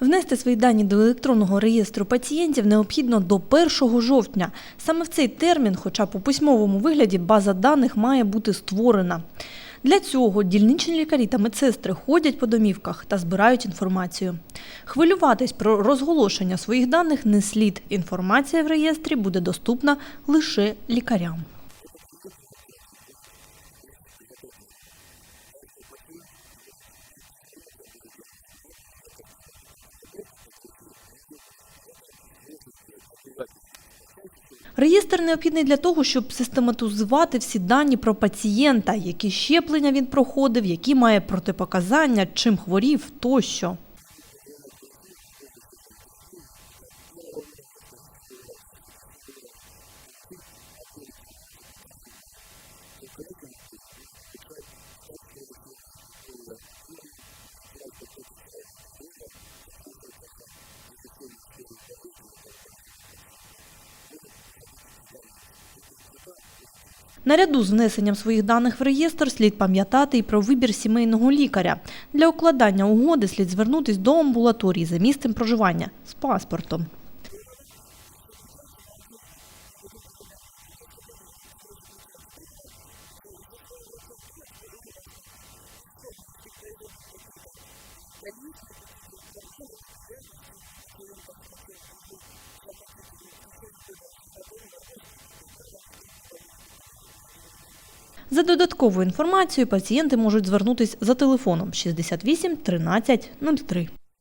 Внести свої дані до електронного реєстру пацієнтів необхідно до 1 жовтня. Саме в цей термін, хоча у письмовому вигляді, база даних має бути створена. Для цього дільничні лікарі та медсестри ходять по домівках та збирають інформацію. Хвилюватись про розголошення своїх даних не слід. Інформація в реєстрі буде доступна лише лікарям. Реєстр необхідний для того, щоб систематизувати всі дані про пацієнта, які щеплення він проходив, які має протипоказання, чим хворів тощо. Наряду з внесенням своїх даних в реєстр слід пам'ятати і про вибір сімейного лікаря. Для укладання угоди слід звернутись до амбулаторії за місцем проживання з паспортом. За додатковою інформацією пацієнти можуть звернутись за телефоном 68 13 03.